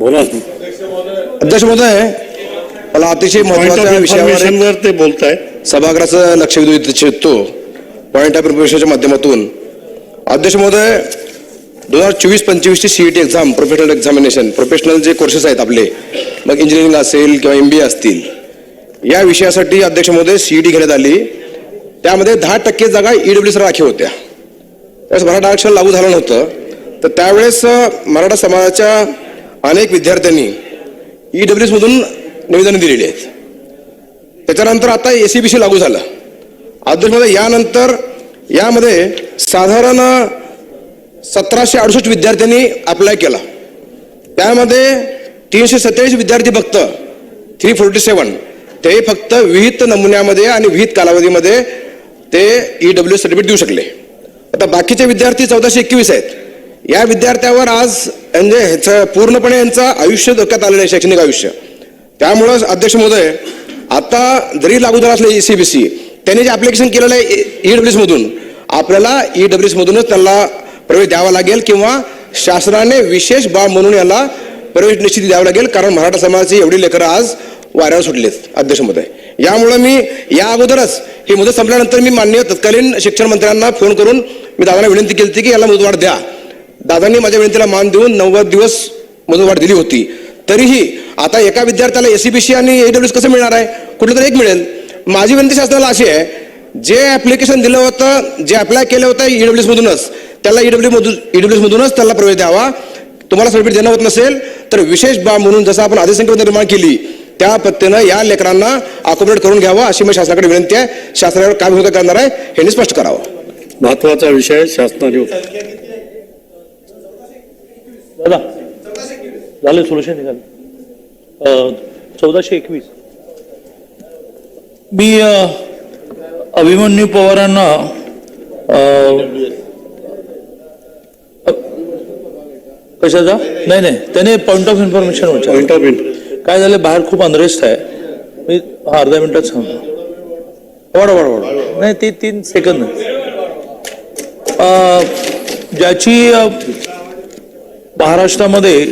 बोला अध्यक्ष महोदय मला अतिशय महत्त्वाच्या विषयावर ते बोलताय. सभागृहाचं लक्ष वेधून इच्छितो पॉईंट ऑफ इन्फॉर्मेशनच्या माध्यमातून. अध्यक्ष महोदय दोन हजार चोवीस पंचवीसची CET exam professional examination professional जे कोर्सेस आहेत आपले मग इंजिनिअरिंग असेल किंवा एम बी ए असतील या विषयासाठी अध्यक्ष महोदय सीईटी घेण्यात आली. त्यामध्ये दहा टक्के जागा ईडब्ल्यू सी राखीव होत्या. त्यावेळेस मराठा आरक्षण लागू झालं नव्हतं. तर त्यावेळेस मराठा समाजाच्या अनेक विद्यार्थ्यांनी ई डब्ल्यू मधून निवेदनं दिलेली आहेत. त्याच्यानंतर आता ए सी बी सी लागू झालं. अध्यक्षमध्ये यानंतर यामध्ये साधारण सतराशे अडुसष्ट विद्यार्थ्यांनी अप्लाय केला. त्यामध्ये तीनशे सत्तेचाळीस विद्यार्थी फक्त थ्री फोर्टी सेवन ते फक्त विहित नमुन्यामध्ये आणि विहित कालावधीमध्ये ते ई डब्ल्यू सर्टिफिकेट देऊ शकले. आता बाकीचे विद्यार्थी चौदाशे एकवीस आहेत. या विद्यार्थ्यावर आज म्हणजे ह्याचं पूर्णपणे यांचं आयुष्य धोक्यात आलेलं आहे शैक्षणिक आयुष्य. त्यामुळं अध्यक्ष महोदय आता जरी लागू झाला असलं सी त्यांनी जे ॲप्लिकेशन केलेलं आहे e- ई डब्ल्यू मधून आपल्याला ई डब्ल्यू मधूनच त्यांना प्रवेश द्यावा लागेल किंवा शासनाने विशेष बाब म्हणून याला प्रवेश निश्चिती द्यावा लागेल कारण मराठा समाजाची एवढी लेकरं आज वाऱ्यावर सुटलेत अध्यक्ष महोदय. यामुळं मी या अगोदरच ही मुदत संपल्यानंतर मी माननीय तत्कालीन शिक्षण मंत्र्यांना फोन करून मी दादाला विनंती केली होती की याला मुदतवाढ द्या. दादांनी माझ्या विनंतीला मान देऊन नव्वद दिवस मुदतवाढ दिली होती. तरीही आता एका विद्यार्थ्याला एसीबीसी आणि एडब्ल्यूस कसं मिळणार आहे? कुठलं तरी एक मिळेल. माझी विनंती शासनाला अशी आहे जे ऍप्लिकेशन दिलं होतं जे अप्लाय केलं होतं ईडब्ल्यूस मधूनच त्याला ईडब्ल्यू मधून ईडब्ल्यूस मधूनच त्याला प्रवेश द्यावा. तुम्हाला सर्टिफिकेट देणं होत नसेल तर विशेष बाब म्हणून जसं आपण आदिसंख्या निर्माण केली त्या पद्धतीनं या लेकरांना अकोमोडेट करून घ्यावं अशी मी शासनाकडे विनंती आहे. शासनावर काय भूमिका करणार आहे हे स्पष्ट करावं. महत्त्वाचा विषय शासनाने दादा. झालं सोल्युशन निघालं. चौदाशे एकवीस. मी अभिमन्यू पवारांना कशाचा? नाही नाही. त्याने point of information point of काय झालं? बाहेर खूप अनरेस्ट आहे. मी हा अर्ध्या मिनिटात सांगतो. वाढ वाढ वाढ नाही ती तीन सेकंद अ, ज्याची महाराष्ट्रामध्ये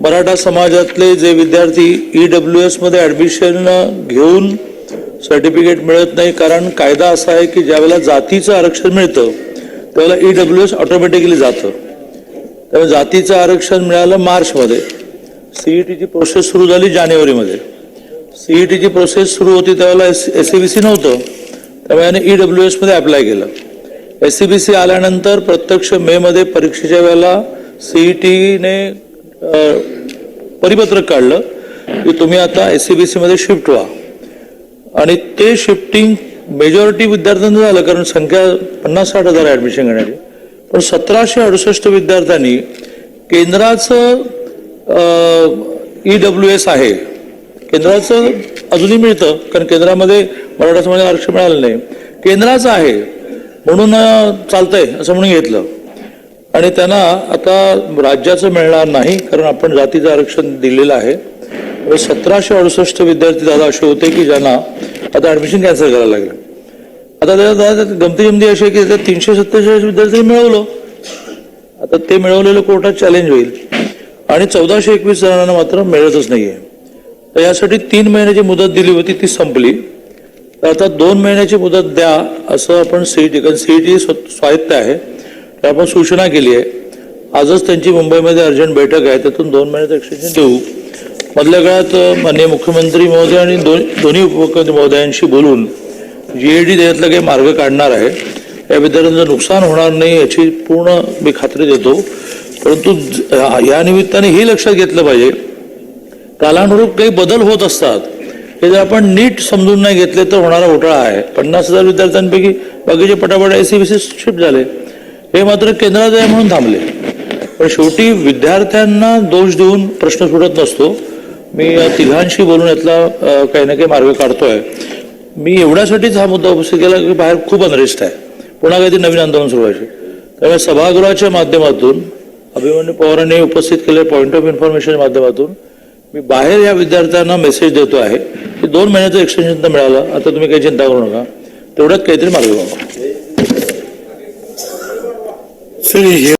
मराठा समाजातले जे विद्यार्थी ई डब्ल्यू एसमध्ये ॲडमिशन घेऊन सर्टिफिकेट मिळत नाही कारण कायदा असा आहे की ज्यावेळेला जातीचं आरक्षण मिळतं त्यावेळेला ई डब्ल्यू एस ऑटोमॅटिकली जातं. त्यामुळे जातीचं आरक्षण मिळालं मार्चमध्ये. सीईटीची प्रोसेस सुरू झाली जानेवारीमध्ये. सीईटीची प्रोसेस सुरू होती त्यावेळेला S S C B C नव्हतं. त्यामुळे याने ई डब्ल्यू एसमध्ये अप्लाय केलं. एस सी बी सी आल्यानंतर प्रत्यक्ष मेमध्ये परीक्षेच्या वेळेला सीईटीने परिपत्रक काढलं की तुम्ही आता एस सी बी सीमध्ये शिफ्ट व्हा. आणि ते शिफ्टिंग मेजॉरिटी विद्यार्थ्यांचं झालं कारण संख्या पन्नास साठ हजार ऍडमिशन घेण्याची पण सतराशे अडुसष्ट विद्यार्थ्यांनी केंद्राचं ई डब्ल्यू एस आहे. केंद्राचं अजूनही मिळतं कारण केंद्रामध्ये मराठा समाजाला आरक्षण मिळालं नाही. केंद्राचं आहे म्हणून चालतंय असं म्हणून घेतलं. आणि त्यांना आता राज्याचं मिळणार नाही कारण आपण जातीचं आरक्षण दिलेलं आहे. म्हणजे सतराशे अडुसष्ट विद्यार्थी दादा असे होते की ज्यांना आता ऍडमिशन कॅन्सल करायला लागलं. आता त्याला गमती जमती अशी आहे की त्या तीनशे सत्तेचाळीस विद्यार्थी मिळवलं. आता ते मिळवलेलं कोर्टात चॅलेंज होईल. आणि चौदाशे एकवीस जणांना मात्र मिळतच नाहीये. तर यासाठी तीन महिन्याची मुदत दिली होती ती संपली. तर आता दोन महिन्याची मुदत द्या असं आपण सीईटी कारण सीईटी स्वायत्त आहे. आपण सूचना केली आहे. आजच त्यांची मुंबईमध्ये अर्जंट बैठक आहे त्यातून दोन महिन्याचं एक्सटेन्शन देऊ. मधल्या काळात माननीय मुख्यमंत्री महोदय आणि दोन दोन्ही उपमुख्यमंत्री महोदयांशी बोलून जीएडी देण्यातला काही मार्ग काढणार आहे. या विद्यार्थ्यांचं नुकसान होणार नाही याची पूर्ण मी खात्री देतो. परंतु ज- या निमित्ताने हे लक्षात घेतलं पाहिजे. कालानुरूप काही बदल होत असतात. हे जर आपण नीट समजून नाही घेतले तर होणारा घोटाळा आहे. पन्नास हजार विद्यार्थ्यांपैकी बाकीचे पटापट I C B C shift झाले. हे मात्र केंद्रात आहे म्हणून थांबले. पण शेवटी विद्यार्थ्यांना दोष देऊन प्रश्न सुटत नसतो. मी या तिघांशी बोलून यातला काही ना काही मार्ग काढतोय. मी एवढ्यासाठीच हा मुद्दा उपस्थित केला की बाहेर खूप अनरिस्ट आहे. पुन्हा काहीतरी नवीन आंदोलन सुरू व्हायचे. त्यामुळे सभागृहाच्या माध्यमातून अभिमन्यू पवारांनी उपस्थित केले पॉईंट ऑफ इन्फॉर्मेशनच्या माध्यमातून. मी बाहेर या विद्यार्थ्यांना मेसेज देतो आहे की दोन महिन्याचं एक्सटेन्शन तर मिळालं. आता तुम्ही काही चिंता करू नका. तेवढ्यात काहीतरी मार्ग काढा सर हे